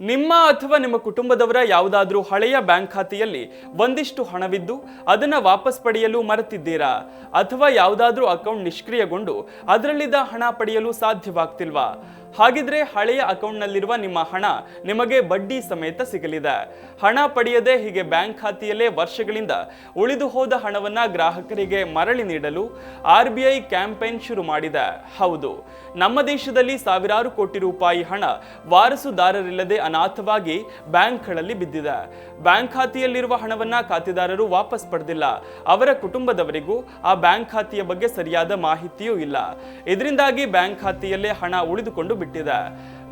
ನಿಮ್ಮ ಅಥವಾ ನಿಮ್ಮ ಕುಟುಂಬದವರ ಯಾವುದಾದ್ರೂ ಹಳೆಯ ಬ್ಯಾಂಕ್ ಖಾತೆಯಲ್ಲಿ ಒಂದಿಷ್ಟು ಹಣವಿದ್ದು ಅದನ್ನ ವಾಪಸ್ ಪಡೆಯಲು ಮರೆತಿದ್ದೀರಾ? ಅಥವಾ ಯಾವುದಾದ್ರೂ ಅಕೌಂಟ್ ನಿಷ್ಕ್ರಿಯಗೊಂಡು ಅದರಲ್ಲಿದ್ದ ಹಣ ಪಡೆಯಲು ಸಾಧ್ಯವಾಗ್ತಿಲ್ವಾ? ಹಾಗಿದ್ರೆ ಹಳೆಯ ಅಕೌಂಟ್ನಲ್ಲಿರುವ ನಿಮ್ಮ ಹಣ ನಿಮಗೆ ಬಡ್ಡಿ ಸಮೇತ ಸಿಗಲಿದೆ. ಹಣ ಪಡೆಯದೆ ಹೀಗೆ ಬ್ಯಾಂಕ್ ಖಾತೆಯಲ್ಲೇ ವರ್ಷಗಳಿಂದ ಉಳಿದು ಹೋದ ಹಣವನ್ನ ಗ್ರಾಹಕರಿಗೆ ಮರಳಿ ನೀಡಲು ಆರ್ ಬಿ ಐ ಕ್ಯಾಂಪೇನ್ ಶುರು ಮಾಡಿದೆ. ಹೌದು. ನಮ್ಮ ದೇಶದಲ್ಲಿ ಸಾವಿರಾರು ಕೋಟಿ ರೂಪಾಯಿ ಹಣ ವಾರಸುದಾರರಿಲ್ಲದೆ ಅನಾಥವಾಗಿ ಬ್ಯಾಂಕ್ಗಳಲ್ಲಿ ಬಿದ್ದಿದೆ. ಬ್ಯಾಂಕ್ ಖಾತೆಯಲ್ಲಿರುವ ಹಣವನ್ನ ಖಾತೆದಾರರು ವಾಪಸ್ ಪಡೆದಿಲ್ಲ. ಅವರ ಕುಟುಂಬದವರಿಗೂ ಆ ಬ್ಯಾಂಕ್ ಖಾತೆಯ ಬಗ್ಗೆ ಸರಿಯಾದ ಮಾಹಿತಿಯೂ ಇಲ್ಲ. ಇದರಿಂದಾಗಿ ಬ್ಯಾಂಕ್ ಖಾತೆಯಲ್ಲೇ ಹಣ ಉಳಿದುಕೊಂಡು ಬಿಟ್ಟಿದೆ.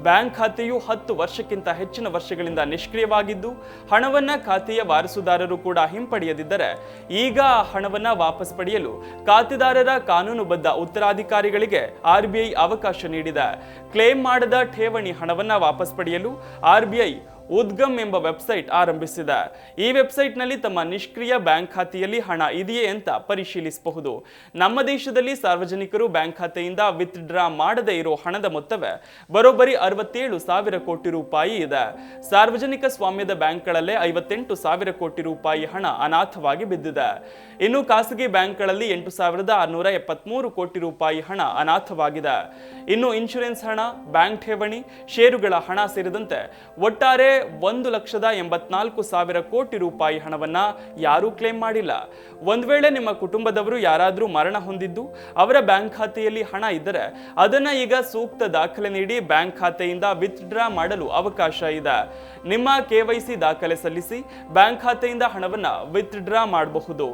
ಬ್ಯಾಂಕ್ ಖಾತೆಯು ಹತ್ತು ವರ್ಷಕ್ಕಿಂತ ಹೆಚ್ಚಿನ ವರ್ಷಗಳಿಂದ ನಿಷ್ಕ್ರಿಯವಾಗಿದ್ದು, ಹಣವನ್ನ ಖಾತೆಯ ವಾರಸುದಾರರು ಕೂಡ ಹಿಂಪಡೆಯದಿದ್ದರೆ ಈಗ ಆ ಹಣವನ್ನ ವಾಪಸ್ ಪಡೆಯಲು ಖಾತೆದಾರರ ಕಾನೂನುಬದ್ಧ ಉತ್ತರಾಧಿಕಾರಿಗಳಿಗೆ ಆರ್ಬಿಐ ಅವಕಾಶ ನೀಡಿದೆ. ಕ್ಲೇಮ್ ಮಾಡದ ಠೇವಣಿ ಹಣವನ್ನ ವಾಪಸ್ ಪಡೆಯಲು ಆರ್ಬಿಐ ಉದ್ಗಮ್ ಎಂಬ ವೆಬ್ಸೈಟ್ ಆರಂಭಿಸಿದೆ. ಈ ವೆಬ್ಸೈಟ್ನಲ್ಲಿ ತಮ್ಮ ನಿಷ್ಕ್ರಿಯ ಬ್ಯಾಂಕ್ ಖಾತೆಯಲ್ಲಿ ಹಣ ಇದೆಯೇ ಅಂತ ಪರಿಶೀಲಿಸಬಹುದು. ನಮ್ಮ ದೇಶದಲ್ಲಿ ಸಾರ್ವಜನಿಕರು ಬ್ಯಾಂಕ್ ಖಾತೆಯಿಂದ ವಿತ್ ಡ್ರಾ ಮಾಡದೇ ಇರೋ ಹಣದ ಮೊತ್ತವೇ ಬರೋಬ್ಬರಿ ಅರವತ್ತೇಳು ಸಾವಿರ ಕೋಟಿ ರೂಪಾಯಿ ಇದೆ. ಸಾರ್ವಜನಿಕ ಸ್ವಾಮ್ಯದ ಬ್ಯಾಂಕ್ಗಳಲ್ಲೇ ಐವತ್ತೆಂಟು ಸಾವಿರ ಕೋಟಿ ರೂಪಾಯಿ ಹಣ ಅನಾಥವಾಗಿ ಬಿದ್ದಿದೆ. ಇನ್ನು ಖಾಸಗಿ ಬ್ಯಾಂಕ್ಗಳಲ್ಲಿ ಎಂಟು ಸಾವಿರದ ಆರುನೂರ ಎಪ್ಪತ್ಮೂರು ಕೋಟಿ ರೂಪಾಯಿ ಹಣ ಅನಾಥವಾಗಿದೆ. ಇನ್ನು ಇನ್ಶೂರೆನ್ಸ್ ಹಣ, ಬ್ಯಾಂಕ್ ಠೇವಣಿ, ಷೇರುಗಳ ಹಣ ಸೇರಿದಂತೆ ಒಟ್ಟಾರೆ ಒಂದು ಲಕ್ಷದ ಎಂಬತ್ನಾಲ್ಕು ಸಾವಿರ ಕೋಟಿ ರೂಪಾಯಿ ಹಣವನ್ನ ಯಾರೂ ಕ್ಲೇಮ್ ಮಾಡಿಲ್ಲ. ಒಂದ್ ವೇಳೆ ನಿಮ್ಮ ಕುಟುಂಬದವರು ಯಾರಾದರೂ ಮರಣ ಹೊಂದಿದ್ದು, ಅವರ ಬ್ಯಾಂಕ್ ಖಾತೆಯಲ್ಲಿ ಹಣ ಇದ್ದರೆ ಅದನ್ನ ಈಗ ಸೂಕ್ತ ದಾಖಲೆ ನೀಡಿ ಬ್ಯಾಂಕ್ ಖಾತೆಯಿಂದ ವಿತ್ ಡ್ರಾ ಮಾಡಲು ಅವಕಾಶ ಇದೆ. ನಿಮ್ಮ ಕೆವೈಸಿ ದಾಖಲೆ ಸಲ್ಲಿಸಿ ಬ್ಯಾಂಕ್ ಖಾತೆಯಿಂದ ಹಣವನ್ನ ವಿತ್ ಡ್ರಾ ಮಾಡಬಹುದು.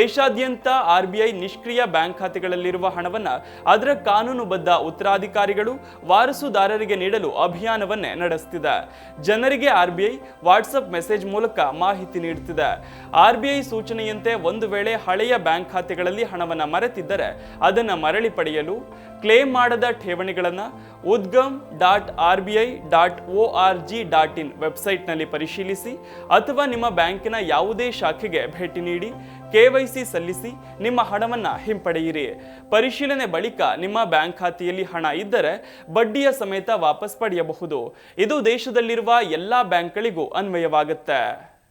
ದೇಶಾದ್ಯಂತ ಆರ್ ಬಿ ಐ ನಿಷ್ಕ್ರಿಯ ಬ್ಯಾಂಕ್ ಖಾತೆಗಳಲ್ಲಿರುವ ಹಣವನ್ನ ಅದರ ಕಾನೂನುಬದ್ಧ ಉತ್ತರಾಧಿಕಾರಿಗಳು ವಾರಸುದಾರರಿಗೆ ನೀಡಲು ಅಭಿಯಾನವನ್ನೇ ನಡೆಸುತ್ತಿದೆ ಜನರಿಗೆ ಆರ್ ಬಿ ವಾಟ್ಸಪ್ ಮೆಸೇಜ್ ಮೂಲಕ ಮಾಹಿತಿ ನೀಡುತ್ತಿದೆ. ಆರ್ಬಿಐ ಸೂಚನೆಯಂತೆ ಒಂದು ವೇಳೆ ಹಳೆಯ ಬ್ಯಾಂಕ್ ಖಾತೆಗಳಲ್ಲಿ ಹಣವನ್ನ ಮರೆತಿದ್ದರೆ ಅದನ್ನು ಮರಳಿ ಪಡೆಯಲು ಕ್ಲೇಮ್ ಮಾಡದ ಠೇವಣಿಗಳನ್ನು Udgam dot R B I dot O R G dot in ವೆಬ್ಸೈಟ್ನಲ್ಲಿ ಪರಿಶೀಲಿಸಿ ಅಥವಾ ನಿಮ್ಮ ಬ್ಯಾಂಕಿನ ಯಾವುದೇ ಶಾಖೆಗೆ ಭೇಟಿ ನೀಡಿ ಕೆವೈಸಿ ಸಲ್ಲಿಸಿ ನಿಮ್ಮ ಹಣವನ್ನ ಹಿಂಪಡೆಯಿರಿ. ಪರಿಶೀಲನೆ ಬಳಿಕ ನಿಮ್ಮ ಬ್ಯಾಂಕ್ ಖಾತೆಯಲ್ಲಿ ಹಣ ಇದ್ದರೆ ಬಡ್ಡಿಯ ಸಮೇತ ವಾಪಸ್ ಪಡೆಯಬಹುದು. ಇದು ದೇಶದಲ್ಲಿರುವ ಎಲ್ಲಾ ಬ್ಯಾಂಕ್ಗಳಿಗೂ ಅನ್ವಯವಾಗುತ್ತೆ.